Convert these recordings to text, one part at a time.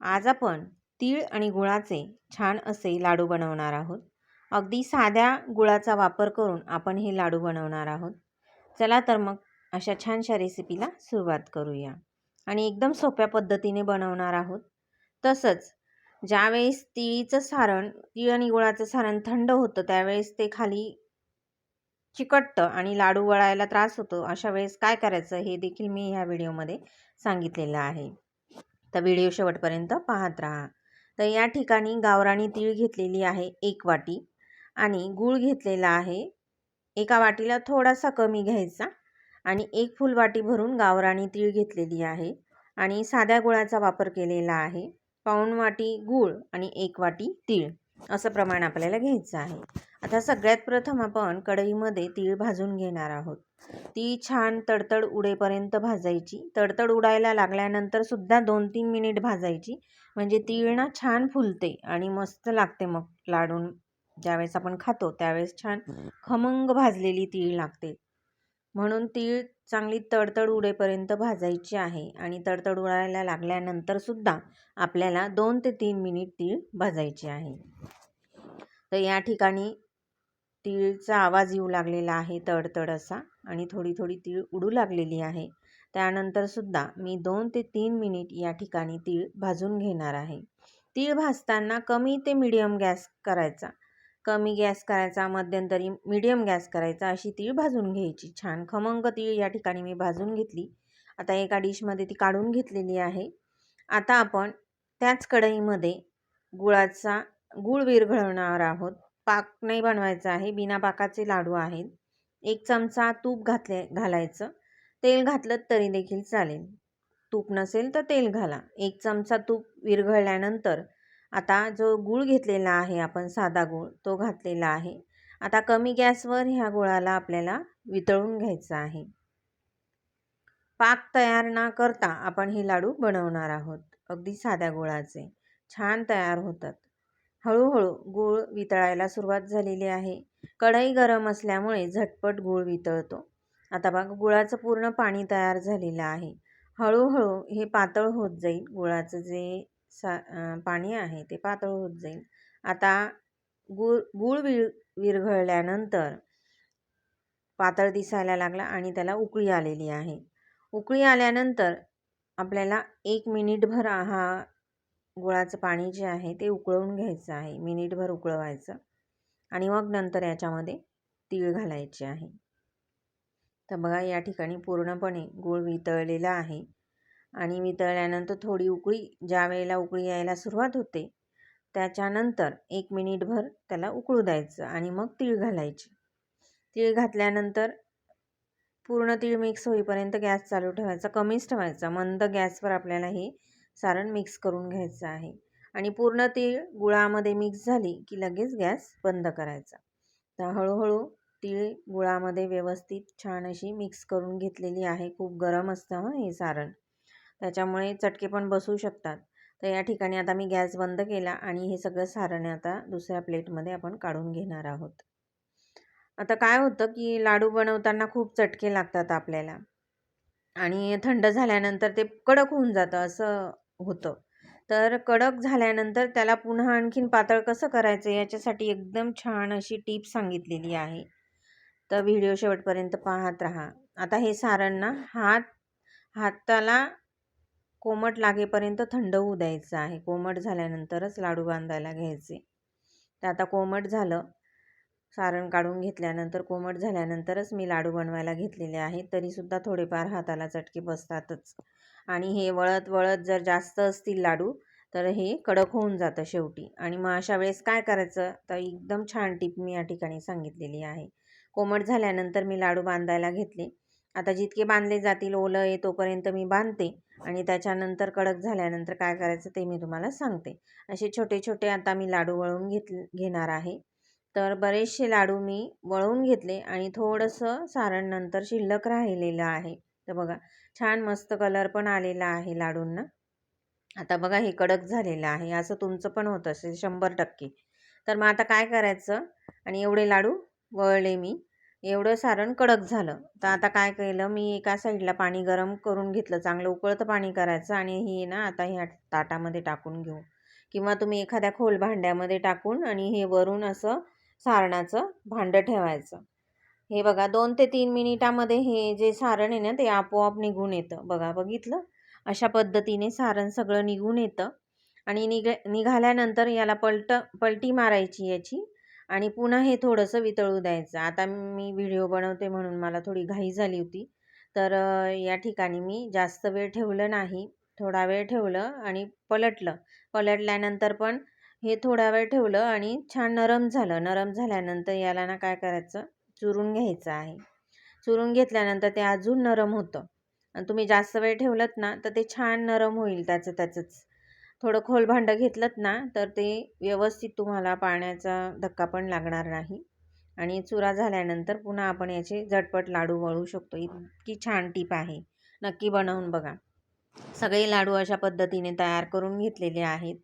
आज आपण तीळ आणि गुळाचे छान असे लाडू बनवणार आहोत. अगदी साध्या गुळाचा वापर करून आपण हे लाडू बनवणार आहोत. चला तर मग अशा छानशा रेसिपीला सुरुवात करूया. आणि एकदम सोप्या पद्धतीने बनवणार आहोत. तसंच ज्यावेळेस तिळीचं सारण तीळ आणि गुळाचं सारण थंड होतं त्यावेळेस ते खाली चिकटतं आणि लाडू वळायला त्रास होतो अशा वेळेस काय करायचं हे देखील मी ह्या व्हिडिओमध्ये सांगितलेलं आहे. तर व्हिडिओ शेवटपर्यंत पाहत राहा. तर या ठिकाणी गावराणी तीळ घेतलेली आहे एक वाटी आणि गूळ घेतलेला आहे एका वाटीला थोडासा कमी घ्यायचा आणि एक फुल वाटी भरून गावराणी तीळ घेतलेली आहे आणि साध्या गुळाचा वापर केलेला आहे. पाऊण वाटी गूळ आणि एक वाटी तीळ असं प्रमाण आपल्याला घ्यायचं आहे. आता सगळ्यात प्रथम आपण कढईमध्ये तीळ भाजून घेणार आहोत. ती छान तडतड उडेपर्यंत भाजायची. तडतड उडायला लागल्यानंतर सुद्धा दोन तीन मिनिट भाजायची. म्हणजे तीळ ना छान फुलते आणि मस्त लागते मग लाडून. ज्यावेळेस आपण खातो त्यावेळेस छान खमंग भाजलेली तीळ लागते. म्हणून तीळ चांगली तडतड उडेपर्यंत भाजायची आहे आणि तडतड उडायला लागल्यानंतर सुद्धा आपल्याला दोन ते तीन मिनिट तीळ भाजायची आहे. तर या ठिकाणी तीळचा आवाज येऊ लागलेला आहे तडतड असा आणि थोडी थोडी तीळ उडू लागलेली आहे. त्यानंतरसुद्धा मी दोन ते तीन मिनिट या ठिकाणी तीळ भाजून घेणार आहे. तीळ भाजताना कमी ते मिडियम गॅस करायचा. कमी गॅस करायचा मध्यंतरी मिडियम गॅस करायचा अशी तीळ भाजून घ्यायची. छान खमंग तीळ या ठिकाणी मी भाजून घेतली. आता एका डिशमध्ये ती काढून घेतलेली आहे. आता आपण त्याच कढईमध्ये गुळाचा गूळ विरघळवणार आहोत. पाक नाही बनवायचा आहे. बिना पाकाचे लाडू आहेत. एक चमचा तूप घातले घालायचं. तेल घातलं तरी देखील चालेल. तूप नसेल तर तेल घाला. एक चमचा तूप विरघळल्यानंतर आता जो गूळ घेतलेला आहे आपण साधा गूळ तो घातलेला आहे. आता कमी गॅसवर ह्या गुळाला आपल्याला वितळून घ्यायचं आहे. पाक तयार न करता आपण हे लाडू बनवणार आहोत. अगदी साध्या गुळाचे. छान तयार होतात. हळूहळू गूळ वितळायला सुरुवात झालेली आहे. कढई गरम असल्यामुळे झटपट गूळ वितळतो. आता बघा गुळाचं पूर्ण पाणी तयार झालेलं आहे. हळूहळू हे पातळ होत जाईल. गुळाचं जे सा पाणी आहे ते पातळ होत जाईल. आता गूळ गूळ विर विरघळल्यानंतर पातळ दिसायला लागला आणि त्याला उकळी आलेली आहे. उकळी आल्यानंतर आपल्याला एक मिनिटभर हा गुळाचं पाणी जे आहे ते उकळवून घ्यायचं आहे. मिनिटभर उकळवायचं आणि मग नंतर याच्यामध्ये तीळ घालायचे आहे. तर बघा या ठिकाणी पूर्णपणे गूळ वितळलेला आहे आणि वितळल्यानंतर थोडी उकळी ज्या वेळेला उकळी यायला सुरुवात होते त्याच्यानंतर एक मिनिटभर त्याला उकळू द्यायचं आणि मग तीळ घालायचे. तीळ घातल्यानंतर पूर्ण तीळ मिक्स होईपर्यंत गॅस चालू ठेवायचा कमीच ठेवायचा. मंद गॅसवर आपल्याला हे सारण मिक्स करून घ्यायचं आहे. आणि पूर्ण तीळ गुळामध्ये मिक्स झाली की लगेच गॅस बंद करायचा. तर हळूहळू तीळ गुळामध्ये व्यवस्थित छान अशी मिक्स करून घेतलेली आहे. खूप गरम असतं हं हे सारण. त्याच्यामुळे चटके पण बसू शकतात. तर या ठिकाणी आता मी गॅस बंद केला आणि हे सगळं सारण आता दुसऱ्या प्लेटमध्ये आपण काढून घेणार आहोत. आता काय होतं की लाडू बनवताना खूप चटके लागतात आपल्याला. आणि थंड झाल्यानंतर ते कडक होऊन जातं असं होतं. तर कडक झाल्यानंतर त्याला पुन्हा आणखीन पातळ कसं करायचं याच्यासाठी एकदम छान अशी टीप सांगितलेली आहे. तर व्हिडिओ शेवटपर्यंत पाहत राहा. आता हे सारण ना हात हाताला कोमट लागेपर्यंत थंड होऊ द्यायचं आहे. कोमट झाल्यानंतरच लाडू बांधायला घ्यायचे. तर आता कोमट झालं. सारण काढून घेतल्यानंतर कोमट झाल्यानंतरच मी लाडू बनवायला घेतलेले आहेत. तरीसुद्धा थोडेफार हाताला चटके बसतातच. आणि हे वळत वळत जर जास्त असतील लाडू तर हे कडक होऊन जातं शेवटी. आणि मग अशा वेळेस काय करायचं? तर एकदम छान टीप मी या ठिकाणी सांगितलेली आहे. कोमट झाल्यानंतर मी लाडू बांधायला घेतले. आता जितके बांधले जातील ओलं आहे तोपर्यंत मी बांधते. आणि त्याच्यानंतर कडक झाल्यानंतर काय करायचं ते मी तुम्हाला सांगते. असे छोटे छोटे आता मी लाडू वळून घेत घेणार आहे. तर बरेचसे लाडू मी वळवून घेतले आणि थोडंसं सारण नंतर शिल्लक राहिलेलं आहे. तर बघा छान मस्त कलर पण आलेला आहे लाडूंना. आता बघा हे कडक झालेलं आहे. असं तुमचं पण होत असेल शंभर टक्के. तर मग आता काय करायचं? आणि एवढे लाडू वळले मी. एवढं सारण कडक झालं. तर आता काय केलं? मी एका साईडला पाणी गरम करून घेतलं. चांगलं उकळतं पाणी करायचं आणि ही ना आता ह्या ताटामध्ये टाकून घेऊ. किंवा तुम्ही एखाद्या खोल भांड्यामध्ये टाकून आणि हे वरून असं सारणाचं भांडं ठेवायचं. हे बघा दोन ते तीन मिनिटामध्ये हे जे सारण आहे ना ते आपोआप निघून येतं. बघा बघितलं? अशा पद्धतीने सारण सगळं निघून येतं. आणि निघ निघाल्यानंतर याला पलट पलटी मारायची याची आणि पुन्हा हे थोडंसं वितळू द्यायचं. आता मी व्हिडिओ बनवते म्हणून मला थोडी घाई झाली होती. तर या ठिकाणी मी जास्त वेळ ठेवलं नाही. थोडा वेळ ठेवलं आणि पलटलं. पलटल्यानंतर पण हे थोडा वेळ ठेवलं आणि छान नरम झालं. नरम झाल्यानंतर याला ना काय करायचं? चुरून घ्यायचं आहे. चुरून घेतल्यानंतर ते अजून नरम होतं. आणि तुम्ही जास्त वेळ ठेवलंत ना तर ते छान नरम होईल त्याचं त्याचंच. थोडं खोल भांडं घेतलं ना तर ते व्यवस्थित तुम्हाला पाण्याचा धक्का पण लागणार नाही. आणि चुरा झाल्यानंतर पुन्हा आपण याचे झटपट लाडू वळू शकतो. इतकी छान टीप आहे. नक्की बनवून बघा. सगळे लाडू अशा पद्धतीने तयार करून घेतलेले आहेत.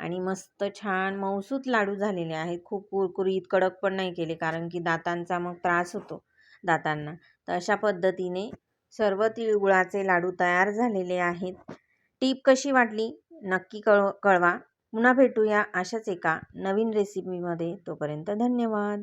आणि मस्त छान मऊसूत लाडू झालेले आहेत. खूप कुरकुरीत कडक पण नाही केले कारण की दातांचा मग त्रास होतो दातांना. तर अशा पद्धतीने सर्व तिळगुळाचे लाडू तयार झालेले आहेत. टीप कशी वाटली? नक्की कळ कळवा. पुन्हा भेटूया अशाच एका नवीन रेसिपीमध्ये तोपर्यंत धन्यवाद.